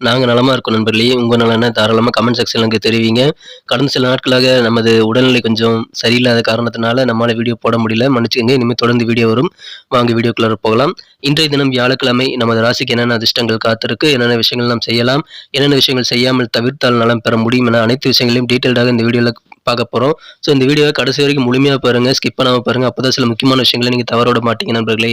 நாங்கள் நலமாக இருக்கோம் நண்பர்களே. உங்கள் நலனை தாராளமாக கமெண்ட் செக்ஷன் எனக்கு தெரிவிங்க. கடந்த சில நாட்களாக நமது உடல்நிலை கொஞ்சம் சரியில்லாத காரணத்தினால நம்மளால் வீடியோ போட முடியல. மன்னிச்சுக்கங்க. இனிமேல் தொடர்ந்து வீடியோ வரும். வாங்க வீடியோக்குள்ளே போகலாம். இன்றைய தினம் வியாழக்கிழமை நமது ராசிக்கு என்னென்ன அதிர்ஷ்டங்கள் காத்திருக்கு என்னென்ன விஷயங்கள் நாம் செய்யலாம் என்னென்ன விஷயங்கள் செய்யாமல் தவிர்த்தால் நலம் பெற முடியும் என அனைத்து விஷயங்களையும் டீட்டெயில்டாக இந்த வீடியோவில் பார்க்க போகிறோம் ஸோ இந்த வீடியோவை கடைசி வரைக்கும் முழுமையாக பாருங்கள் ஸ்கிப் பண்ணாமல் பாருங்கள் அப்போ சில முக்கியமான விஷயங்களை நீங்கள் தவறோட மாட்டீங்க நண்பர்களே.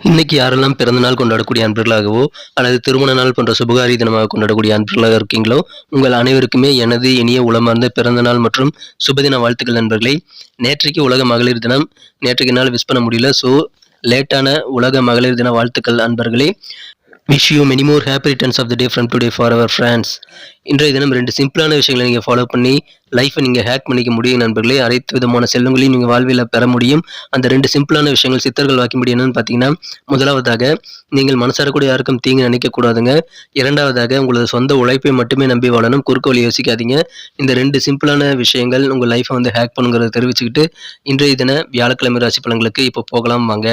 இன்னைக்கு யாரெல்லாம் பிறந்த நாள் கொண்டாடக்கூடிய அன்பர்களாகவோ அல்லது திருமண நாள் போன்ற சுபகாரி தினமாக கொண்டாடக்கூடிய அன்பர்களாக இருக்கீங்களோ உங்கள் அனைவருக்குமே எனது இனிய உளமார்ந்த பிறந்த நாள் மற்றும் சுபதின வாழ்த்துக்கள் நண்பர்களை. நேற்றைக்கு உலக மகளிர் தினம். நேற்றைக்கு நாள் விஷ் பண்ண முடியல. ஸோ லேட்டான உலக மகளிர் தின வாழ்த்துக்கள் அன்பர்களே wish you many more happy returns of the day from today for our friends இன்றைய தினம் ரெண்டு சிம்பிளான விஷயங்களை நீங்கள் ஃபாலோ பண்ணி லைஃப்பை நீங்கள் ஹேக் பண்ணிக்க முடியும் நண்பர்களே. அனைத்து விதமான செல்வங்களையும் நீங்கள் வாழ்வில் பெற முடியும். அந்த ரெண்டு சிம்பிளான விஷயங்கள் சித்தர்கள் வாக்கின்படி என்னன்னு பார்த்தீங்கன்னா முதலாவதாக நீங்கள் மனசாரக்கூடிய யாருக்கும் தீங்கு நினைக்கக்கூடாதுங்க. இரண்டாவதாக உங்களது சொந்த உழைப்பை மட்டுமே நம்பி வாழணும். குறுக்கு வழி யோசிக்காதீங்க. இந்த ரெண்டு சிம்பிளான விஷயங்கள் உங்கள் லைஃப்பை வந்து ஹேக் பண்ணுங்கிறத தெரிவிச்சுக்கிட்டு இன்றைய தின வியாழக்கிழமை ராசி பலன்களுக்கு இப்போ போகலாம் வாங்க.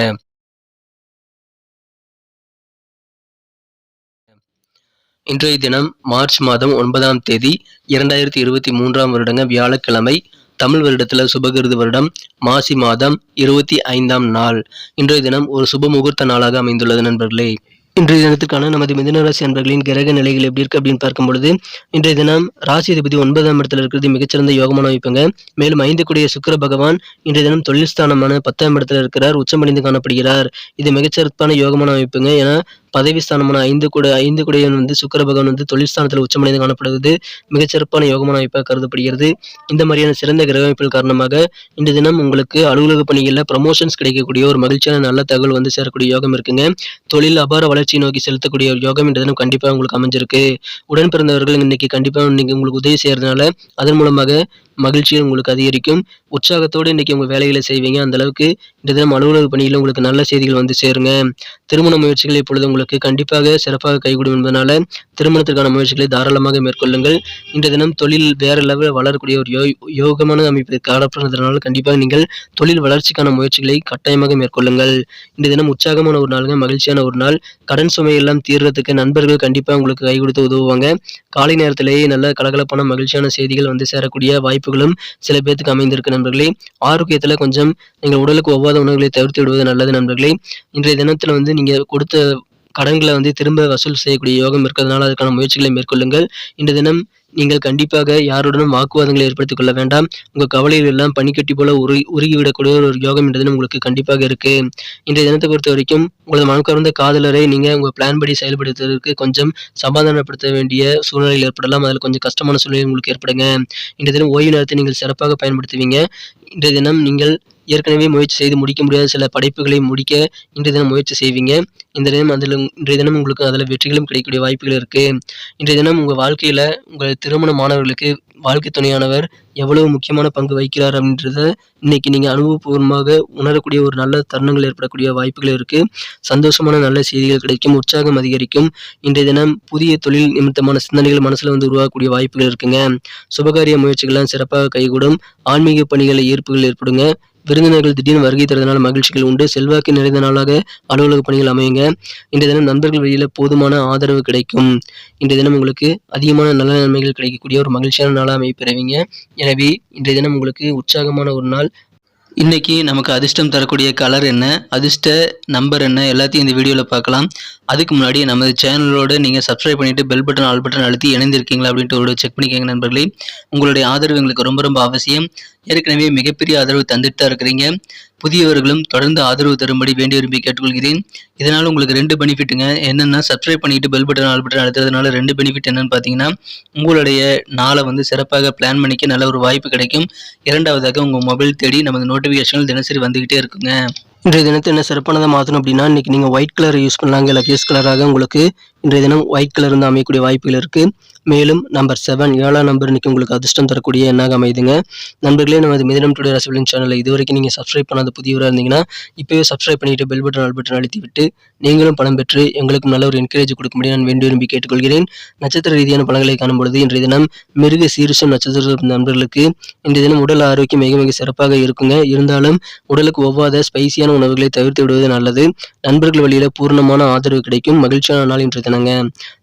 இன்றைய தினம் மார்ச் மாதம் ஒன்பதாம் தேதி இரண்டாயிரத்தி இருபத்தி மூன்றாம் வருடங்க வியாழக்கிழமை தமிழ் வருடத்தில் சுபகிருது வருடம் மாசி மாதம் இருபத்தி ஐந்தாம் நாள். இன்றைய தினம் ஒரு சுப முகூர்த்த நாளாக அமைந்துள்ளது நண்பர்களே. இன்றைய தினத்துக்கான நமது மிதுனராசி அன்பர்களின் கிரக நிலைகள் எப்படி இருக்கு அப்படின்னு பார்க்கும் பொழுது இன்றைய தினம் ராசி அதிபதி ஒன்பதாம் இடத்துல இருக்கிறது மிகச்சிறந்த யோகமான வைப்புங்க மேலும் ஐந்து கூடிய சுக்கர பகவான் இன்றைய தினம் தொழில் ஸ்தானமான பத்தாம் இடத்துல இருக்கிறார் உச்சமடைந்து காணப்படுகிறார். இது மிகச்சிறப்பான யோகமான அமைப்புங்க. ஏன்னா பதவி ஸ்தானமான ஐந்து கூட ஐந்து குடையன் வந்து சுக்கர பகவான் வந்து தொழில் உச்சமடைந்து காணப்படுவது மிகச்சிறப்பான யோகமான அமைப்பாக கருதப்படுகிறது. இந்த மாதிரியான சிறந்த கிரக அமைப்புகள் காரணமாக இந்த தினம் உங்களுக்கு அலுவலக பணிகளில் ப்ரமோஷன்ஸ் கிடைக்கக்கூடிய ஒரு மகிழ்ச்சியான நல்ல தகவல் வந்து சேரக்கூடிய யோகம் இருக்குங்க. தொழில் அபார வளர்ச்சியை நோக்கி செலுத்தக்கூடிய ஒரு யோகம் இந்த தினம் கண்டிப்பாக உங்களுக்கு அமைஞ்சிருக்கு. உடன் பிறந்தவர்கள் இன்னைக்கு கண்டிப்பாக இன்னைக்கு உங்களுக்கு உதவி செய்யறதுனால அதன் மூலமாக மகிழ்ச்சியும் உங்களுக்கு அதிகரிக்கும். உற்சாகத்தோடு இன்னைக்கு உங்கள் வேலைகளை செய்வீங்க. அந்த அளவுக்கு இந்த தினம் அலுவலக பணியில் உங்களுக்கு நல்ல செய்திகள் வந்து சேருங்க. திருமண முயற்சிகள் இப்பொழுது உங்களுக்கு கண்டிப்பாக சிறப்பாக கைகூடும் என்பதனால திருமணத்திற்கான முயற்சிகளை தாராளமாக மேற்கொள்ளுங்கள். இந்த தினம் தொழில் வேற லெவலில் வளரக்கூடிய ஒரு யோ யோகமான அமைப்பு காணப்படுறதுனால கண்டிப்பாக நீங்கள் தொழில் வளர்ச்சிக்கான முயற்சிகளை கட்டாயமாக மேற்கொள்ளுங்கள். இந்த தினம் உற்சாகமான ஒரு நாளுங்க மகிழ்ச்சியான ஒரு நாள். கடன் சுமையெல்லாம் தீர்றதுக்கு நண்பர்கள் கண்டிப்பாக உங்களுக்கு கை கொடுத்து உதவுவாங்க. காலை நேரத்திலேயே நல்ல கலகலப்பான மகிழ்ச்சியான செய்திகள் வந்து சேரக்கூடிய வாய்ப்புகளும் சில பேர்த்துக்கு அமைந்திருக்கு நண்பர்களே. ஆரோக்கியத்தில் கொஞ்சம் நீங்கள் உடலுக்கு ஒவ்வாத உணவுகளை தவிர்த்து விடுவது நல்லது நண்பர்களே. இன்றைய தினத்தில் வந்து நீங்கள் கொடுத்த கடன்களை வந்து திரும்ப வசூல் செய்யக்கூடிய யோகம் இருக்கிறதுனால அதுக்கான முயற்சிகளை மேற்கொள்ளுங்கள். இந்த தினம் நீங்கள் கண்டிப்பாக யாருடனும் வாக்குவாதங்களை ஏற்படுத்திக் கொள்ள வேண்டாம். உங்கள் கவலைகள் எல்லாம் பனிக்கட்டி போல உருகி உருகிவிடக்கூடிய ஒரு யோகம் இந்த தினம் உங்களுக்கு கண்டிப்பாக இருக்கு. இன்றைய தினத்தை பொறுத்த வரைக்கும் உங்களது மனக்கறந்த காதலரை நீங்கள் உங்கள் பிளான் படி செயல்படுத்துவதற்கு கொஞ்சம் சமாதானப்படுத்த வேண்டிய சூழ்நிலையில் ஏற்படலாம். அதில் கொஞ்சம் கஷ்டமான சூழ்நிலை உங்களுக்கு ஏற்படுங்க. இன்றைய தினம் ஓய்வு நேரத்தை நீங்கள் சிறப்பாக பயன்படுத்துவீங்க. இன்றைய தினம் நீங்கள் ஏற்கனவே முயற்சி செய்து முடிக்க முடியாத சில படைப்புகளை முடிக்க இன்றைய தினம் முயற்சி செய்வீங்க. இந்த தினம் அதில் இன்றைய தினம் உங்களுக்கு அதில் வெற்றிகளும் கிடைக்கக்கூடிய வாய்ப்புகள் இருக்குது இன்றைய தினம் உங்கள் வாழ்க்கையில் உங்கள் திருமண மாணவர்களுக்கு வாழ்க்கை துணையானவர் எவ்வளவு முக்கியமான பங்கு வகிக்கிறார் அப்படின்றத இன்னைக்கு நீங்கள் அனுபவபூர்வமாக உணரக்கூடிய ஒரு நல்ல தருணங்கள் ஏற்படக்கூடிய வாய்ப்புகள் இருக்குது சந்தோஷமான நல்ல செய்திகள் கிடைக்கும் உற்சாகம் அதிகரிக்கும். இன்றைய தினம் புதிய தொழில் நிமித்தமான சிந்தனைகள் மனசில் வந்து உருவாகக்கூடிய வாய்ப்புகள் இருக்குங்க. சுபகாரிய முயற்சிகள்லாம் சிறப்பாக கைகூடும். ஆன்மீக பணிகளில் ஈர்ப்புகள் ஏற்படுங்க. விருந்தினர்கள் திடீர்னு வருகை தருவதனால் மகிழ்ச்சிகள் உண்டு. செல்வாக்கு நிறைந்த நாளாக அலுவலக பணிகள் அமையுங்க. இன்றைய தினம் நண்பர்கள் வழியில் போதுமான ஆதரவு கிடைக்கும். இன்றைய தினம் உங்களுக்கு அதிகமான நல்ல நன்மைகள் கிடைக்கக்கூடிய ஒரு மகிழ்ச்சியான நாளாக அமைப்பெறுவீங்க எனவே இன்றைய தினம் உங்களுக்கு உற்சாகமான ஒரு நாள். இன்றைக்கி நமக்கு அதிர்ஷ்டம் தரக்கூடிய கலர் என்ன? அதிர்ஷ்ட நம்பர் என்ன? எல்லாத்தையும் இந்த வீடியோவில் பார்க்கலாம். அதுக்கு முன்னாடி நமது சேனலோடு நீங்கள் சப்ஸ்கிரைப் பண்ணிட்டு பெல் பட்டன் ஆல் பட்டன் அழுத்தி இணைந்திருக்கீங்களா அப்படின்ட்டு ஒரு செக் பண்ணிக்கோங்க நண்பர்களே. உங்களுடைய ஆதரவு எங்களுக்கு ரொம்ப ரொம்ப அவசியம். ஏற்கனவே மிகப்பெரிய ஆதரவு தந்துட்டு தான் இருக்கிறீங்க. புதியவர்களும் தொடர்ந்து ஆதரவு தரும்படி வேண்டி விரும்பி கேட்டுக்கொள்கிறேன். இதனால் உங்களுக்கு ரெண்டு பெனிஃபிட்டுங்க. என்னென்னா சப்ஸ்கிரைப் பண்ணிட்டு பெல் பட்டன் ஆல் பட்டன் அழுத்துறதுனால ரெண்டு பெனிஃபிட் என்னன்னு பார்த்தீங்கன்னா உங்களுடைய நாளை வந்து சிறப்பாக பிளான் பண்ணிக்க நல்ல ஒரு வாய்ப்பு கிடைக்கும். இரண்டாவதாக உங்கள் மொபைல் தேடி நமது நோட்டிஃபிகேஷன்கள் தினசரி வந்துக்கிட்டே இருக்குங்க. இன்றைய தினத்தை என்ன சிறப்பானதாக மாற்றணும் அப்படின்னா இன்றைக்கி நீங்கள் ஒயிட் கலர் யூஸ் பண்ணலாங்க. இல்லை கேஸ் கலராக உங்களுக்கு இன்றைய தினம் ஒயிட் கலர் வந்து அமையக்கூடிய வாய்ப்புகள் இருக்குது மேலும் நம்பர் செவன் ஏழாம் நம்பர் இன்னைக்கு உங்களுக்கு அதிர்ஷ்டம் தரக்கூடிய எண்ணாக அமைதுங்க. நண்பர்களே நமது மிதனம் டுடே ரசபலின் சேனலை இது வரைக்கும் நீங்கள் சப்ஸ்கிரைப் பண்ணாத புதியவராக இருந்தீங்கன்னா இப்போவே சப்ஸ்கிரைப் பண்ணிட்டு பெல் பட்டன் ஆல் பட்டன் அழுத்தி விட்டு நீங்களும் பணம் பெற்று எங்களுக்கும் நல்ல ஒரு என்கரேஜ் கொடுக்கும்படி நான் வேண்டி விரும்பி கேட்டுக்கொள்கிறேன். நட்சத்திர ரீதியான பலன்களை காணும்பொழுது இன்றைய தினம் மிருக சீரிஷம் நட்சத்திர நண்பர்களுக்கு இன்றைய தினம் உடல் ஆரோக்கியம் மிக மிக சிறப்பாக இருக்குங்க. இருந்தாலும் உடலுக்கு ஒவ்வாத ஸ்பைசியான உணவுகளை தவிர்த்து விடுவது நல்லது. நண்பர்கள் வழியில் பூர்ணமான ஆதரவு கிடைக்கும். மகிழ்ச்சியான நாள் இன்றைய தினங்க.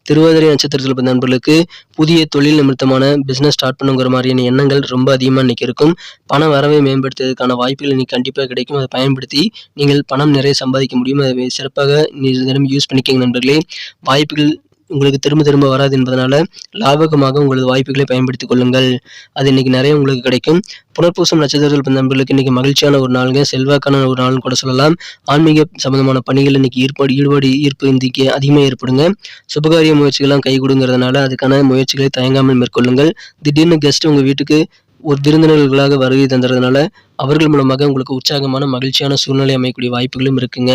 திருவாதிரை நட்சத்திரத்தில் பிறந்த நண்பர்களுக்கு புதிய தொழில் நிமித்தமான பிசினஸ் ஸ்டார்ட் பண்ணுங்கிற மாதிரியான எண்ணங்கள் ரொம்ப அதிகமாக இன்னைக்கு இருக்கும். பண வரவை மேம்படுத்துவதற்கான வாய்ப்புகள் இன்னைக்கு கண்டிப்பாக கிடைக்கும். அதை பயன்படுத்தி நீங்கள் பணம் நிறைய சம்பாதிக்க முடியும். அதை சிறப்பாக தினம் யூஸ் பண்ணிக்கங்க நண்பர்களே. வாய்ப்புகள் உங்களுக்கு திரும்ப திரும்ப வராது என்பதனால லாபகமாக உங்களது வாய்ப்புகளை பயன்படுத்திக் கொள்ளுங்கள். அது இன்னைக்கு நிறைய உங்களுக்கு கிடைக்கும். புனர்பூசம் நட்சத்திரத்தில் பிறந்த நண்பர்களுக்கு இன்னைக்கு மகிழ்ச்சியான ஒரு நாளுங்க. செல்வாக்கான ஒரு நாள்னு கூட சொல்லலாம். ஆன்மீக சம்பந்தமான பணிகள் இன்னைக்கு ஈடுபாடு ஈடுபாடு ஈர்ப்பு இன்னைக்கு அதிகமாக ஏற்படுங்க. சுபகாரிய முயற்சிகள்லாம் கை கொடுங்கிறதுனால அதுக்கான முயற்சிகளை தயங்காமல் மேற்கொள்ளுங்கள். திடீர்னு கெஸ்ட் உங்கள் வீட்டுக்கு ஒரு விருந்தினர்களாக வருகை தந்துறதுனால அவர்கள் மூலமாக உங்களுக்கு உற்சாகமான மகிழ்ச்சியான சூழ்நிலை அமையக்கூடிய வாய்ப்புகளும் இருக்குங்க.